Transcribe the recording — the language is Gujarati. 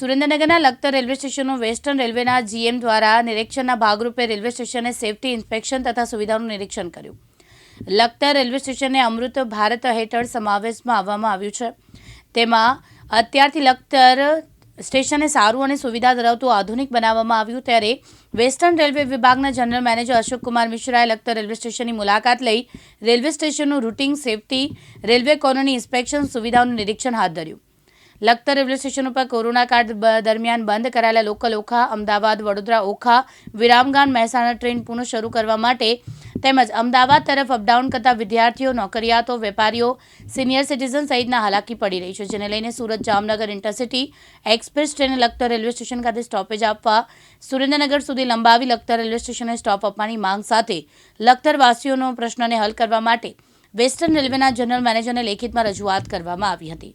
સુરેન્દ્રનગરના લખતર રેલવે સ્ટેશનનું વેસ્ટર્ન રેલવેના જીએમ દ્વારા નિરીક્ષણના ભાગરૂપે રેલવે સ્ટેશને સેફટી ઇન્સ્પેક્શન તથા સુવિધાનું નિરીક્ષણ કર્યું. લખતર રેલવે સ્ટેશનને અમૃત ભારત હેઠળ સમાવેશમાં આવવામાં આવ્યું છે. તેમાં અત્યારથી લખતર સ્ટેશનને સારું અને સુવિધા ધરાવતું આધુનિક બનાવવામાં આવ્યું. ત્યારે વેસ્ટર્ન રેલવે વિભાગના જનરલ મેનેજર અશોક કુમાર મિશ્રાએ લખતર રેલવે સ્ટેશનની મુલાકાત લઈ રેલવે સ્ટેશનનું routing, safety, railway colony inspection સુવિધાઓનું નિરીક્ષણ હાથ ધર્યું. લખતર રેલવે સ્ટેશન ઉપર કોરોના કાળ દરમિયાન બંધ કરાયેલા લોકલ ઓખા, અમદાવાદ, વડોદરા ઓખા વિરામગામ મહેસાણા ટ્રેન પુનઃ શરૂ કરવા માટે તેમજ અમદાવાદ તરફ અપડાઉન કરતા વિદ્યાર્થીઓ, નોકરિયાતો, વેપારીઓ, સિનિયર સિટીઝન સહિતના હાલાકી પડી રહી છે, જેને લઈને સુરત જામનગર ઇન્ટરસિટી એક્સપ્રેસ ટ્રેને લખતર રેલવે સ્ટેશન ખાતે સ્ટોપેજ આપવા, સુરેન્દ્રનગર સુધી લંબાવી લખતર રેલવે સ્ટેશને સ્ટોપ આપવાની માંગ સાથે લખતરવાસીઓનો પ્રશ્નને હલ કરવા માટે વેસ્ટર્ન રેલવેના જનરલ મેનેજરને લેખિતમાં રજૂઆત કરવામાં આવી હતી.